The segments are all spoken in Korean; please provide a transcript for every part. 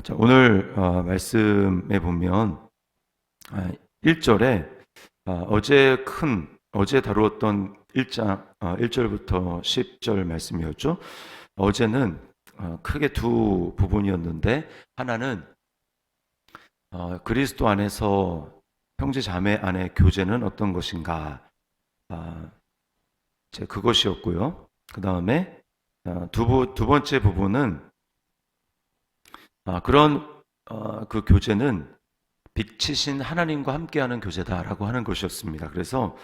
아, 자, 오늘 어, 말씀에 보면 아, 1절에 아, 어제 큰 어제 다루었던 1장 어, 1절부터 10절 말씀이었죠. 어제는 어, 크게 두 부분이었는데 하나는 어, 그리스도 안에서 형제 자매 안의 교제는 어떤 것인가 아, 제 그것이었고요. 그 다음에 어, 두, 부- 두 번째 부분은 아, 그런 어, 그 교제는 빛이신 하나님과 함께하는 교제다라고 하는 것이었습니다. 그래서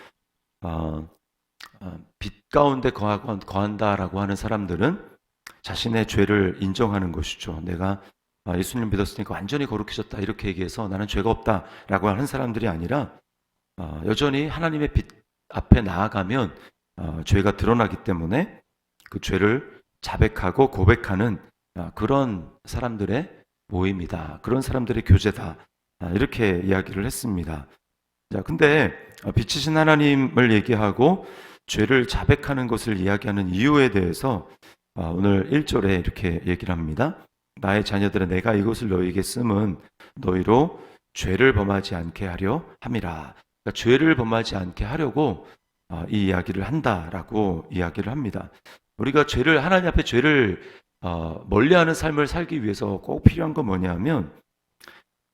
어, 어, 빛 가운데 거한다라고 하는 사람들은 자신의 죄를 인정하는 것이죠. 내가 아, 예수님 믿었으니까 완전히 거룩해졌다 이렇게 얘기해서 나는 죄가 없다라고 하는 사람들이 아니라 어, 여전히 하나님의 빛 앞에 나아가면 어, 죄가 드러나기 때문에 그 죄를 자백하고 고백하는 아, 그런 사람들의 모임이다. 그런 사람들의 교제다. 아, 이렇게 이야기를 했습니다. 자, 근데 어, 빛이신 하나님을 얘기하고 죄를 자백하는 것을 이야기하는 이유에 대해서 어, 오늘 1절에 이렇게 얘기를 합니다. 나의 자녀들은 내가 이것을 너희에게 쓰면 너희로 죄를 범하지 않게 하려 함이라. 그러니까 죄를 범하지 않게 하려고 어, 이 이야기를 한다라고 이야기를 합니다. 우리가 죄를 하나님 앞에 죄를 어, 멀리하는 삶을 살기 위해서 꼭 필요한 건 뭐냐면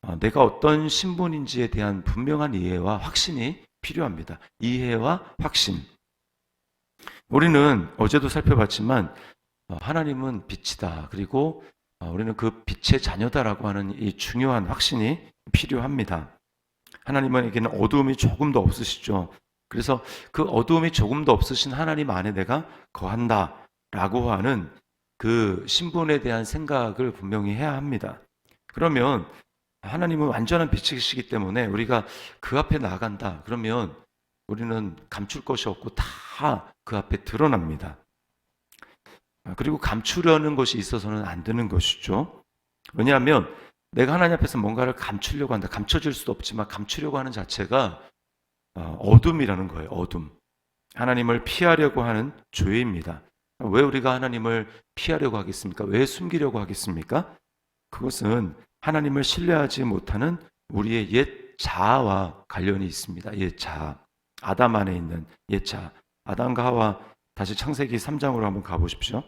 어, 내가 어떤 신분인지에 대한 분명한 이해와 확신이 필요합니다. 이해와 확신. 우리는 어제도 살펴봤지만 어, 하나님은 빛이다. 그리고 어, 우리는 그 빛의 자녀다라고 하는 이 중요한 확신이 필요합니다. 하나님에게는 어두움이 조금도 없으시죠. 그래서 그 어두움이 조금도 없으신 하나님 안에 내가 거한다라고 하는 그 신분에 대한 생각을 분명히 해야 합니다. 그러면 하나님은 완전한 빛이시기 때문에 우리가 그 앞에 나간다. 그러면 우리는 감출 것이 없고 다 그 앞에 드러납니다. 아, 그리고 감추려는 것이 있어서는 안 되는 것이죠. 왜냐하면 내가 하나님 앞에서 뭔가를 감추려고 한다. 감춰질 수도 없지만 감추려고 하는 자체가 어, 어둠이라는 거예요. 어둠. 하나님을 피하려고 하는 죄입니다. 왜 우리가 하나님을 피하려고 하겠습니까? 왜 숨기려고 하겠습니까? 그것은 하나님을 신뢰하지 못하는 우리의 옛 자아와 관련이 있습니다. 옛 자아. 아담 안에 있는 옛 자아. 아담과 하와 다시 창세기 3장으로 한번 가보십시오.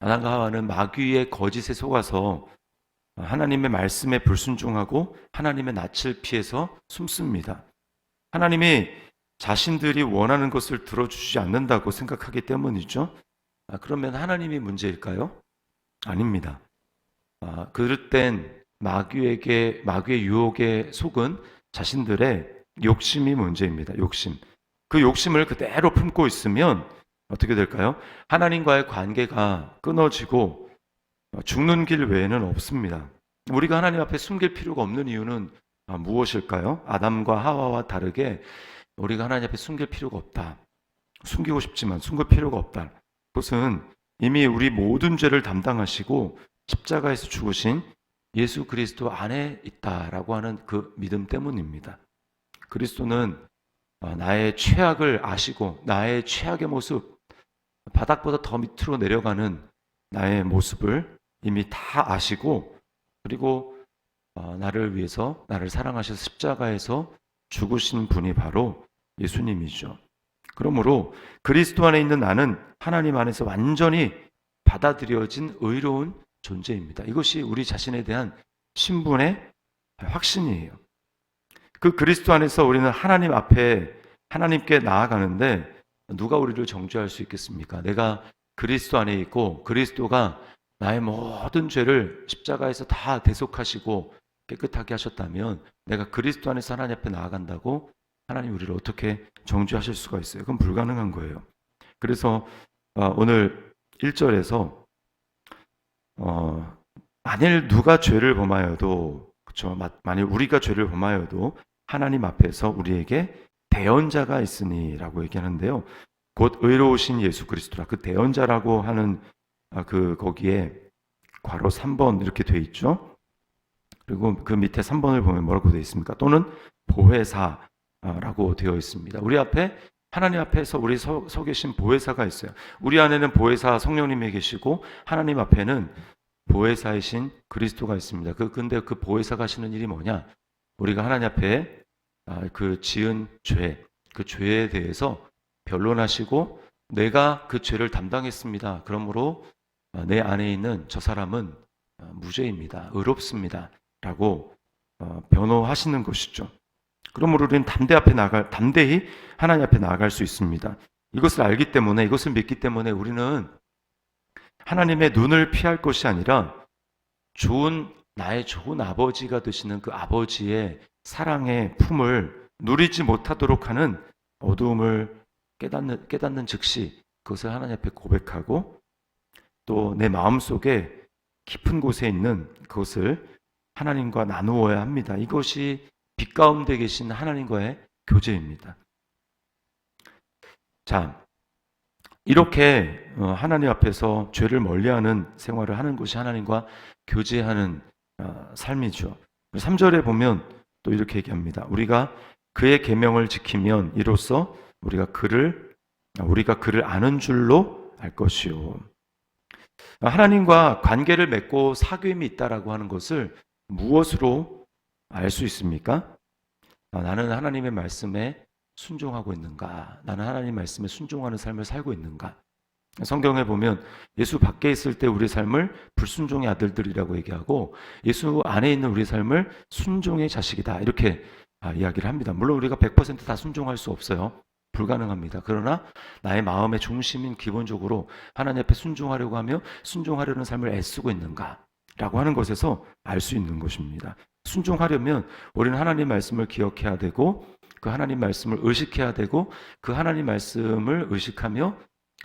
아담과 하와는 마귀의 거짓에 속아서 하나님의 말씀에 불순종하고 하나님의 낯을 피해서 숨습니다. 하나님이 자신들이 원하는 것을 들어주지 않는다고 생각하기 때문이죠. 아, 그러면 하나님이 문제일까요? 아닙니다. 아, 그럴 땐 마귀에게 마귀의 유혹에 속은 자신들의 욕심이 문제입니다. 욕심. 그 욕심을 그대로 품고 있으면 어떻게 될까요? 하나님과의 관계가 끊어지고 죽는 길 외에는 없습니다. 우리가 하나님 앞에 숨길 필요가 없는 이유는 아, 무엇일까요? 아담과 하와와 다르게 우리가 하나님 앞에 숨길 필요가 없다. 숨기고 싶지만 숨길 필요가 없다. 그것은 이미 우리 모든 죄를 담당하시고 십자가에서 죽으신 예수 그리스도 안에 있다라고 하는 그 믿음 때문입니다. 그리스도는 어, 나의 최악을 아시고 나의 최악의 모습, 바닥보다 더 밑으로 내려가는 나의 모습을 이미 다 아시고 그리고 어, 나를 위해서 나를 사랑하셔서 십자가에서 죽으신 분이 바로 예수님이죠. 그러므로 그리스도 안에 있는 나는 하나님 안에서 완전히 받아들여진 의로운 존재입니다. 이것이 우리 자신에 대한 신분의 확신이에요. 그 그리스도 안에서 우리는 하나님 앞에 하나님께 나아가는데 누가 우리를 정죄할 수 있겠습니까? 내가 그리스도 안에 있고 그리스도가 나의 모든 죄를 십자가에서 다 대속하시고 깨끗하게 하셨다면 내가 그리스도 안에서 하나님 앞에 나아간다고 하나님 우리를 어떻게 정죄하실 수가 있어요? 그건 불가능한 거예요. 그래서 어, 오늘 1절에서 어, 만일 누가 죄를 범하여도 그렇죠. 만일 우리가 죄를 범하여도 하나님 앞에서 우리에게 대언자가 있으니라고 얘기하는데요. 곧 의로우신 예수 그리스도라. 그 대언자라고 하는 아, 그 거기에 괄호 3번 이렇게 돼 있죠. 그리고 그 밑에 3번을 보면 뭐라고 되어 있습니까? 또는 보혜사 라고 되어 있습니다. 우리 앞에 하나님 앞에서 우리 서, 서 계신 보혜사가 있어요. 우리 안에는 보혜사 성령님이 계시고 하나님 앞에는 보혜사이신 그리스도가 있습니다. 그 근데 그 보혜사가 하시는 일이 뭐냐? 우리가 하나님 앞에 아, 그 지은 죄, 그 죄에 대해서 변론하시고 내가 그 죄를 담당했습니다. 그러므로 아, 내 안에 있는 저 사람은 아, 무죄입니다. 의롭습니다. 라고 어, 변호하시는 것이죠. 그러므로 우리는 담대 앞에 나갈 담대히 하나님 앞에 나아갈 수 있습니다. 이것을 알기 때문에 이것을 믿기 때문에 우리는 하나님의 눈을 피할 것이 아니라 좋은 나의 좋은 아버지가 되시는 그 아버지의 사랑의 품을 누리지 못하도록 하는 어두움을 깨닫는 깨닫는 즉시 그것을 하나님 앞에 고백하고 또 내 마음 속에 깊은 곳에 있는 그것을 하나님과 나누어야 합니다. 이것이 빛 가운데 계신 하나님과의 교제입니다. 자, 이렇게 어, 하나님 앞에서 죄를 멀리하는 생활을 하는 것이 하나님과 교제하는 어, 삶이죠. 3절에 보면 또 이렇게 얘기합니다. 우리가 그의 계명을 지키면 이로써 우리가 그를 우리가 그를 아는 줄로 알 것이요. 하나님과 관계를 맺고 사귐이 있다라고 하는 것을 무엇으로 알 수 있습니까? 아, 나는 하나님의 말씀에 순종하고 있는가? 나는 하나님 말씀에 순종하는 삶을 살고 있는가? 성경에 보면 예수 밖에 있을 때 우리 삶을 불순종의 아들들이라고 얘기하고 예수 안에 있는 우리 삶을 순종의 자식이다. 이렇게 아, 이야기를 합니다. 물론 우리가 100%다 순종할 수 없어요. 불가능합니다. 그러나 나의 마음의 중심인 기본적으로 하나님 앞에 순종하려고 하며 순종하려는 삶을 애쓰고 있는가? 라고 하는 것에서 알 수 있는 것입니다. 순종하려면 우리는 하나님 말씀을 기억해야 되고 그 하나님 말씀을 의식해야 되고 그 하나님 말씀을 의식하며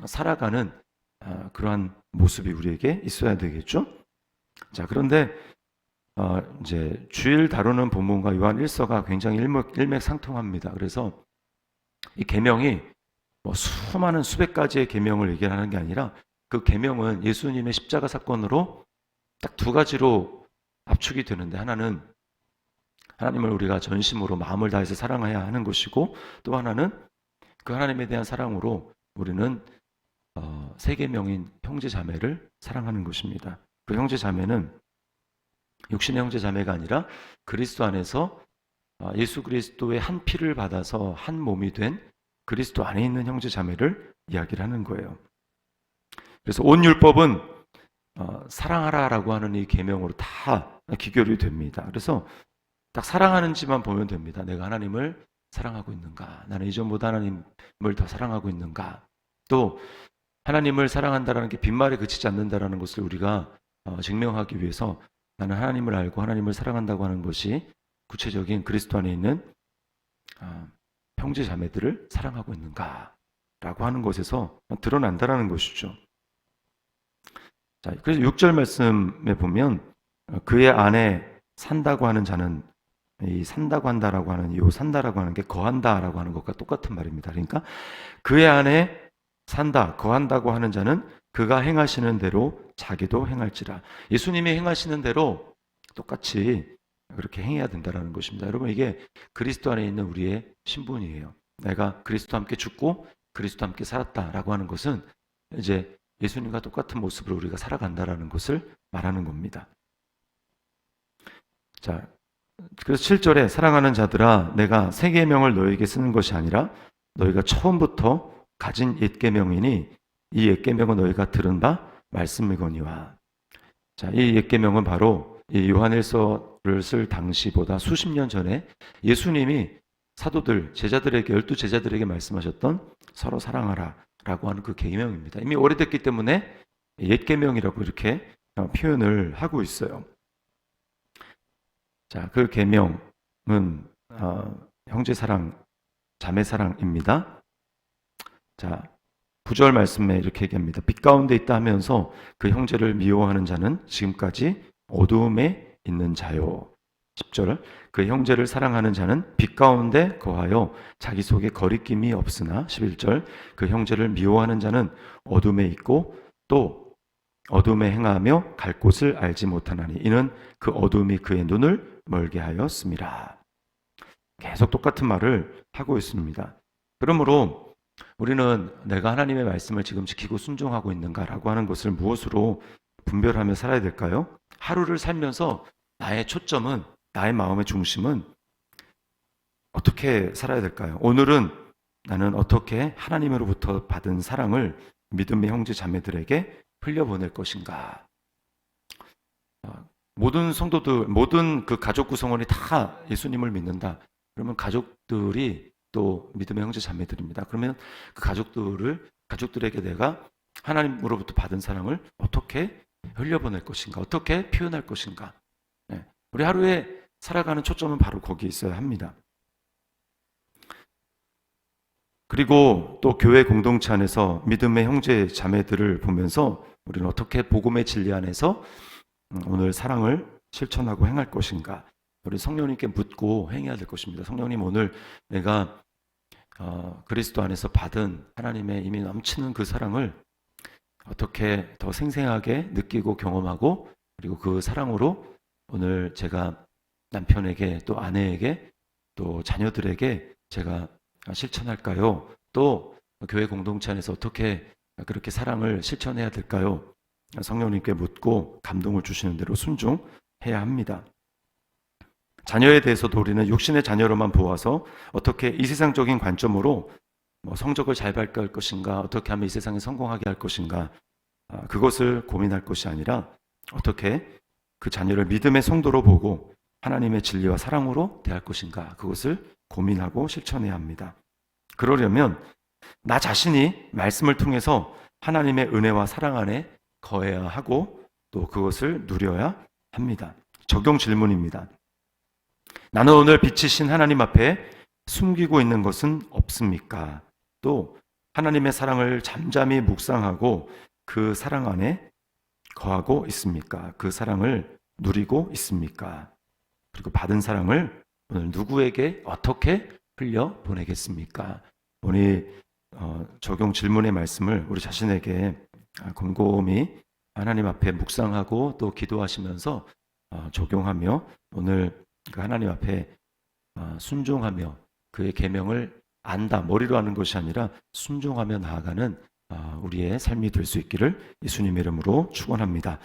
살아가는 아, 그러한 모습이 우리에게 있어야 되겠죠. 자, 그런데 어, 이제 주일 다루는 본문과 요한 1서가 굉장히 일맥, 일맥상통합니다. 그래서 이 계명이 뭐 수많은 수백 가지의 계명을 얘기하는 게 아니라 그 계명은 예수님의 십자가 사건으로 딱 두 가지로 압축이 되는데 하나는 하나님을 우리가 전심으로 마음을 다해서 사랑해야 하는 것이고 또 하나는 그 하나님에 대한 사랑으로 우리는 어, 세계명인 형제 자매를 사랑하는 것입니다. 그 형제 자매는 육신의 형제 자매가 아니라 그리스도 안에서 어, 예수 그리스도의 한 피를 받아서 한 몸이 된 그리스도 안에 있는 형제 자매를 이야기를 하는 거예요. 그래서 온 율법은 어, 사랑하라라고 하는 이 계명으로 다 기결이 됩니다. 그래서 딱 사랑하는지만 보면 됩니다. 내가 하나님을 사랑하고 있는가? 나는 이전보다 하나님을 더 사랑하고 있는가? 또 하나님을 사랑한다라는 게 빈말에 그치지 않는다라는 것을 우리가 어, 증명하기 위해서 나는 하나님을 알고 하나님을 사랑한다고 하는 것이 구체적인 그리스도 안에 있는 어, 형제 자매들을 사랑하고 있는가라고 하는 것에서 드러난다라는 것이죠. 자, 그래서 6절 말씀에 보면 어, 그의 안에 산다고 하는 자는 이 산다고 한다라고 하는 이 산다라고 하는 게 거한다라고 하는 것과 똑같은 말입니다. 그러니까 그의 안에 산다, 거한다고 하는 자는 그가 행하시는 대로 자기도 행할지라. 예수님이 행하시는 대로 똑같이 그렇게 행해야 된다는 것입니다. 여러분 이게 그리스도 안에 있는 우리의 신분이에요. 내가 그리스도 함께 죽고 그리스도 함께 살았다라고 하는 것은 이제 예수님과 똑같은 모습으로 우리가 살아간다라는 것을 말하는 겁니다. 자, 그래서 7절에 사랑하는 자들아 내가 세 계명을 너에게 쓰는 것이 아니라 너희가 처음부터 가진 옛 계명이니 이 옛 계명은 너희가 들은 바 말씀이거니와 자, 이 옛 계명은 바로 이 요한일서를 쓸 당시보다 수십 년 전에 예수님이 사도들 제자들에게 열두 제자들에게 말씀하셨던 서로 사랑하라라고 하는 그 계명입니다. 이미 오래됐기 때문에 옛 계명이라고 이렇게 표현을 하고 있어요. 자, 그 계명은 어, 형제 사랑, 자매 사랑입니다. 자, 구절 말씀에 이렇게 얘기합니다. 빛 가운데 있다 하면서 그 형제를 미워하는 자는 지금까지 어두움에 있는 자요. 10절 그 형제를 사랑하는 자는 빛 가운데 거하여 자기 속에 거리낌이 없으나 11절 그 형제를 미워하는 자는 어둠에 있고 또 어둠에 행하며 갈 곳을 알지 못하나니 이는 그 어둠이 그의 눈을 멀게 하였습니다. 계속 똑같은 말을 하고 있습니다. 그러므로 우리는 내가 하나님의 말씀을 지금 지키고 순종하고 있는가라고 하는 것을 무엇으로 분별하며 살아야 될까요? 하루를 살면서 나의 초점은 나의 마음의 중심은 어떻게 살아야 될까요? 오늘은 나는 어떻게 하나님으로부터 받은 사랑을 믿음의 형제 자매들에게 흘려보낼 것인가? 어, 모든 성도들, 모든 그 가족 구성원이 다 예수님을 믿는다. 그러면 가족들이 또 믿음의 형제 자매들입니다. 그러면 그 가족들을 가족들에게 내가 하나님으로부터 받은 사랑을 어떻게 흘려보낼 것인가? 어떻게 표현할 것인가? 네. 우리 하루에 살아가는 초점은 바로 거기에 있어야 합니다. 그리고 또 교회 공동체 안에서 믿음의 형제 자매들을 보면서 우리는 어떻게 복음의 진리 안에서 음, 오늘 사랑을 실천하고 행할 것인가? 우리 성령님께 묻고 행해야 될 것입니다. 성령님 오늘 내가 어, 그리스도 안에서 받은 하나님의 이미 넘치는 그 사랑을 어떻게 더 생생하게 느끼고 경험하고 그리고 그 사랑으로 오늘 제가 남편에게 또 아내에게 또 자녀들에게 제가 실천할까요? 또 교회 공동체 안에서 어떻게 그렇게 사랑을 실천해야 될까요? 성령님께 묻고 감동을 주시는 대로 순종해야 합니다. 자녀에 대해서도 우리는 육신의 자녀로만 보아서 어떻게 이 세상적인 관점으로 뭐 성적을 잘 발표할 것인가, 어떻게 하면 이 세상에 성공하게 할 것인가, 아, 그것을 고민할 것이 아니라 어떻게 그 자녀를 믿음의 성도로 보고 하나님의 진리와 사랑으로 대할 것인가, 그것을 고민하고 실천해야 합니다. 그러려면 나 자신이 말씀을 통해서 하나님의 은혜와 사랑 안에 거해야 하고 또 그것을 누려야 합니다. 적용 질문입니다. 나는 오늘 빛이신 하나님 앞에 숨기고 있는 것은 없습니까? 또 하나님의 사랑을 잠잠히 묵상하고 그 사랑 안에 거하고 있습니까? 그 사랑을 누리고 있습니까? 그리고 받은 사랑을 오늘 누구에게 어떻게 흘려 보내겠습니까? 오늘 어, 적용 질문의 말씀을 우리 자신에게 아, 곰곰이 하나님 앞에 묵상하고 또 기도하시면서 어, 적용하며 오늘 그 하나님 앞에 어, 순종하며 그의 계명을 안다 머리로 하는 것이 아니라 순종하며 나아가는 어, 우리의 삶이 될 수 있기를 예수님 이름으로 축원합니다.